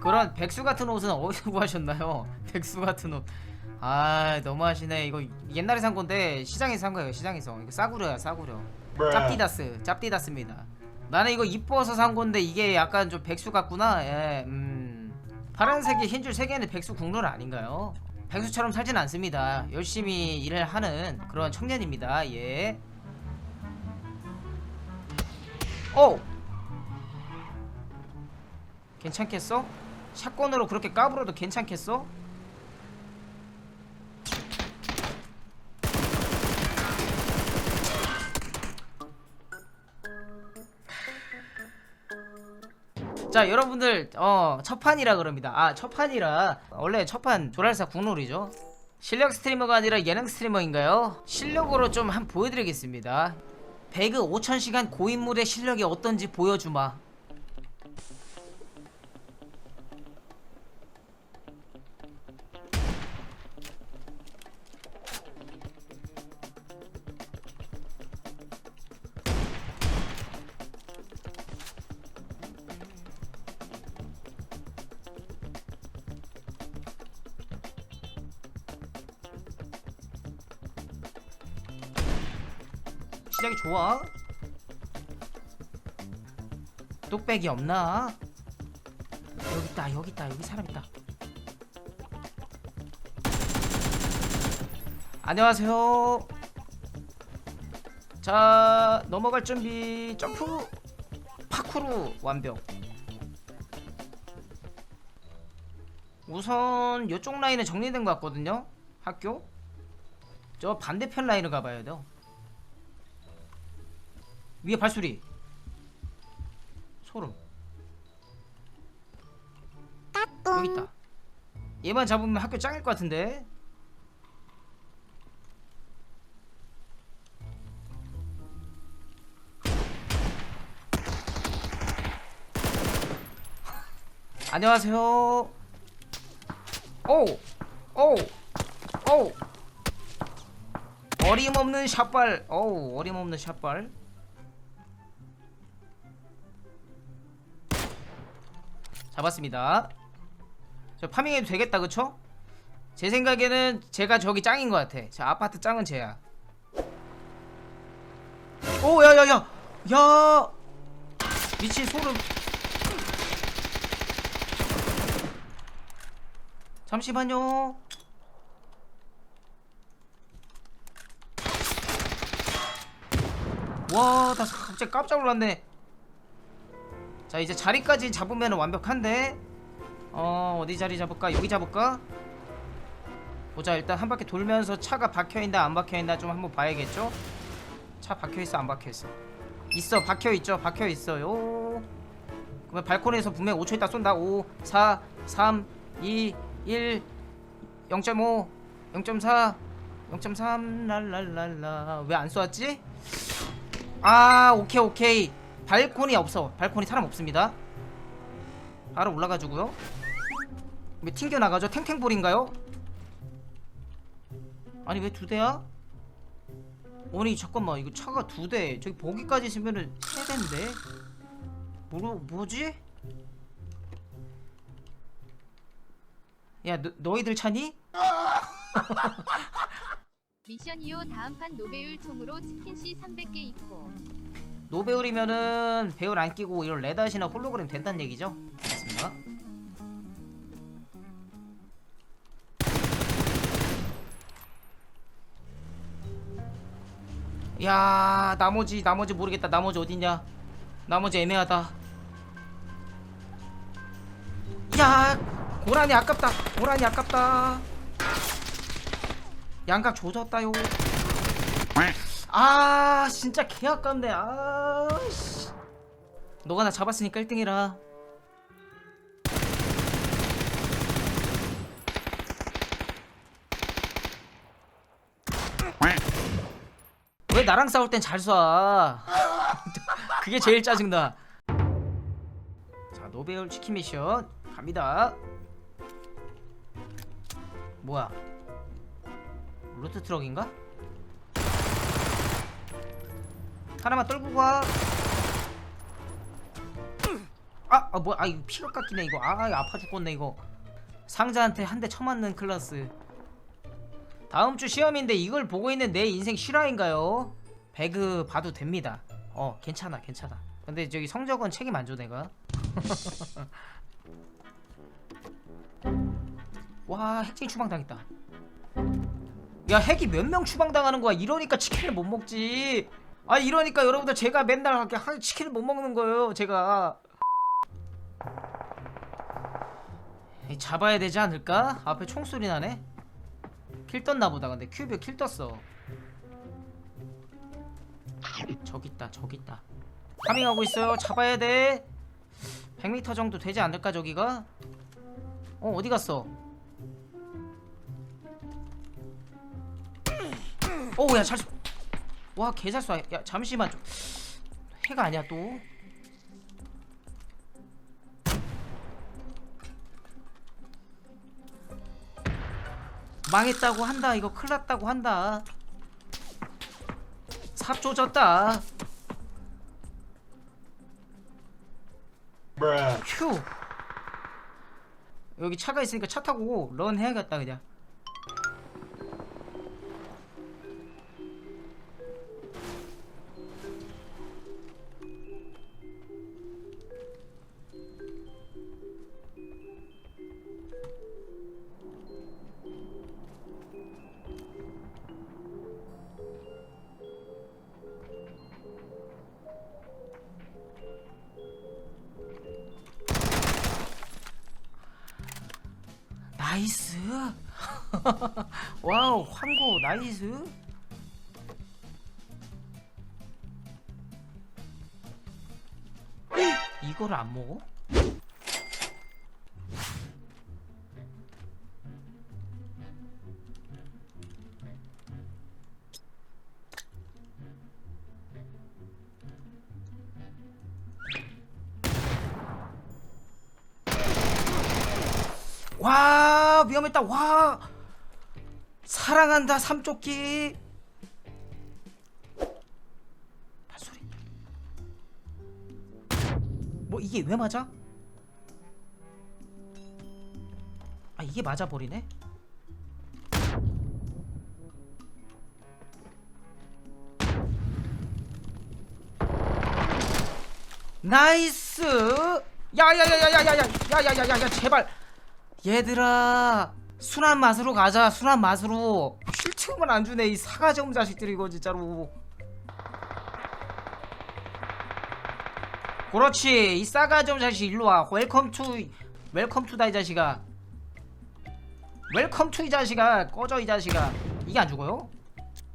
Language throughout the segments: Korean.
그런 백수 같은 옷은 어디서 구하셨나요? 백수 같은 옷. 아 너무하시네. 이거 옛날에 산 건데 시장에서 산 거예요. 시장에서. 이거 싸구려야 싸구려. 짭디다스, 짭디다스입니다. 나는 이거 이뻐서 산 건데 이게 약간 좀 백수 같구나. 예, 음. 파란색이 흰 줄 세 개는 백수 국룰 아닌가요? 백수처럼 살진 않습니다. 열심히 일을 하는 그런 청년입니다. 예. 오! 괜찮겠어? 샷건으로 그렇게 까불어도 괜찮겠어? 자 여러분들 어 첫판이라 그럽니다. 아 첫판이라. 원래 첫판 조랄사 국룰이죠. 실력 스트리머가 아니라 예능 스트리머인가요? 실력으로 좀 한 보여드리겠습니다. 배그 5000시간 고인물의 실력이 어떤지 보여주마 시작이 좋아. 뚝배기 없나? 여기 있다 여기 있다 여기 사람 있다. 안녕하세요. 자 넘어갈 준비. 점프. 파쿠르 완벽. 우선 이쪽 라인은 정리된 것 같거든요. 학교. 저 반대편 라인을 가봐야 돼요 위에 발소리 소름 여기 있다 얘만 잡으면 학교 짱일 것 같은데 안녕하세요 오! 오! 오! 어림없는 샷발 어우 어림없는 샷발 잡았습니다. 저 파밍해도 되겠다, 그쵸? 제 생각에는 제가 저기 짱인 것 같아. 자, 아파트 짱은 쟤야. 오, 야, 야, 야, 야, 미친 소름. 잠시만요. 와, 나 갑자기 깜짝 놀랐네. 자 이제 자리까지 잡으면 완벽한데. 어 어디 자리 잡을까? 여기 잡을까? 보자 일단 한 바퀴 돌면서 차가 박혀있나 안 박혀있나 좀 한번 봐야겠죠? 차 박혀있어 안 박혀있어? 있어 박혀있죠? 박혀있어요. 그러면 발코니에서 분명 5초 있다 쏜다. 5 4 3 2 1 0.5 0.4 0.3 랄랄랄라. 왜 안 쏘았지? 아 오케이 오케이 발코니 없어 발코니 사람 없습니다 바로 올라가지고요 왜 튕겨나가죠? 탱탱볼인가요? 아니 왜 두 대야? 아니 잠깐만 이거 차가 두 대 저기 보기까지 있으면은 세 대인데 뭐, 뭐지? 야 너, 너희들 차니? 미션 2호 다음 판 노배율 총으로 치킨 씨 300개 있고 노배울이면은 배울 안 끼고 이런 레닷이나 홀로그램 된다는 얘기죠? 맞습니다. 야 나머지 나머지 모르겠다. 나머지 어딨냐? 나머지 애매하다. 야 고라니 아깝다. 고라니 아깝다. 양각 조졌다요 아 진짜 개 아깝네. 아씨. 너가 나 잡았으니까 1등이라. 왜 나랑 싸울 땐 잘 쏴? 그게 제일 짜증나. 자 노베울 치킨 미션 갑니다. 뭐야? 로트 트럭인가? 하나만 떨고 가. 아, 아 뭐야? 아 이거 피가 깎이네 이거. 아 아파 죽겠네 이거. 상자한테 한 대 쳐맞는 클라스. 다음 주 시험인데 이걸 보고 있는 내 인생 실화인가요? 배그 봐도 됩니다. 어 괜찮아 괜찮아. 근데 저기 성적은 책임 안 줘 내가. 와 핵쟁이 추방 당했다. 야 핵이 몇 명 추방 당하는 거야? 이러니까 치킨을 못 먹지. 아 이러니까 여러분들 제가 맨날 이렇게 한 치킨을 못 먹는 거예요. 제가. 잡아야 되지 않을까? 앞에 총소리 나네. 킬 떴나 보다. 근데 큐브 킬 떴어. 저기 있다. 저기 있다. 파밍하고 있어요. 잡아야 돼. 100m 정도 되지 않을까 저기가? 어 어디 갔어? 오야 잘 쏘. 와 개잘 쏴. 야 잠시만 좀. 해가 아니야 또. 망했다고 한다. 이거 큰일 났다고 한다. 삽 조졌다. 휴. 여기 차가 있으니까 차 타고 런 해야겠다 그냥. 황고 나이스. 이거를 안 먹어? 와 위험했다 와 사랑한다 삼조끼 발소리 뭐 이게 왜 맞아? 아 이게 맞아 버리네 나이스 야야야야야야야야야야야야 제발 얘들아 순한 맛으로 가자 순한 맛으로. 쉴 틈을 안 주네 이 사가지 없는 자식들이 이거 진짜로. 그렇지 이 싸가지 없는 자식 일로 와. 웰컴 투 웰컴 투다 이 자식아. 웰컴 투 이 자식아. 꺼져 이 자식아. 이게 안 죽어요?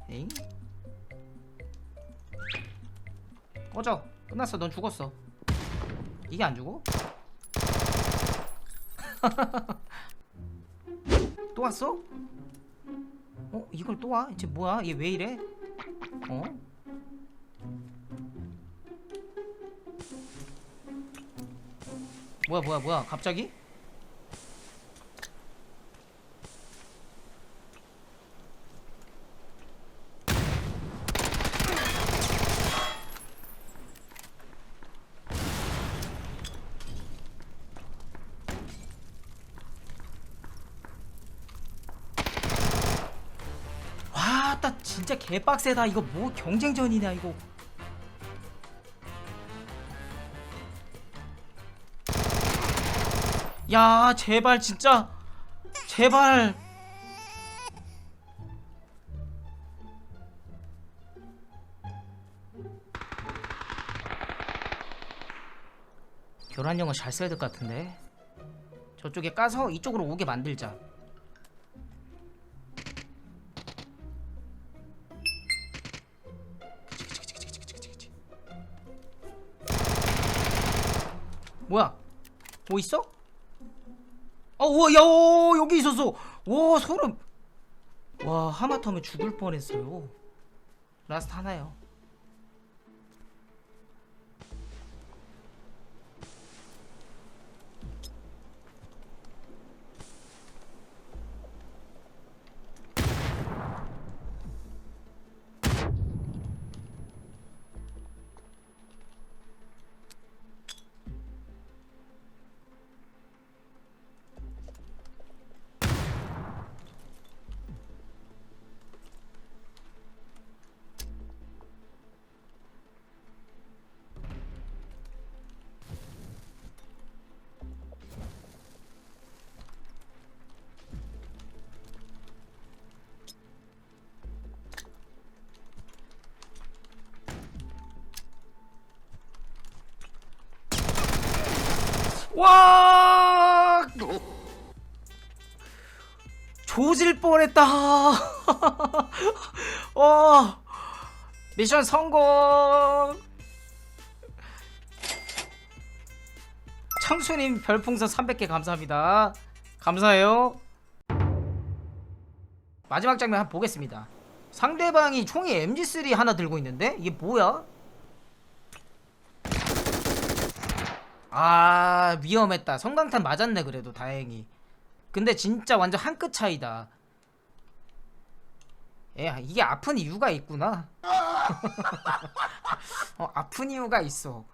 에잉? 꺼져. 끝났어. 넌 죽었어. 이게 안 죽어? 또 왔어? 어 이걸 또 와? 이제 뭐야? 얘 왜 이래? 어? 뭐야 뭐야 뭐야 갑자기? 와, 나 진짜 개빡세다. 이거 뭐 경쟁전이냐 이거. 야, 제발 진짜. 제발. 교란 영어 잘 써야 될 것 같은데. 저쪽에 까서 이쪽으로 오게 만들자. 뭐야? 뭐 있어? 어, 우와, 야, 오, 여기 있었어. 와, 소름. 와, 하마터면 죽을 뻔했어요. 라스트 하나요. 와! 조질 뻔했다. 어 미션 성공. 창수님 별풍선 300개 감사합니다. 감사해요. 마지막 장면 한번 보겠습니다. 상대방이 총이 MG3 하나 들고 있는데 이게 뭐야? 아 위험했다. 성광탄 맞았네 그래도. 다행히. 근데 진짜 완전 한 끗 차이다. 예 이게 아픈 이유가 있구나. 어 아픈 이유가 있어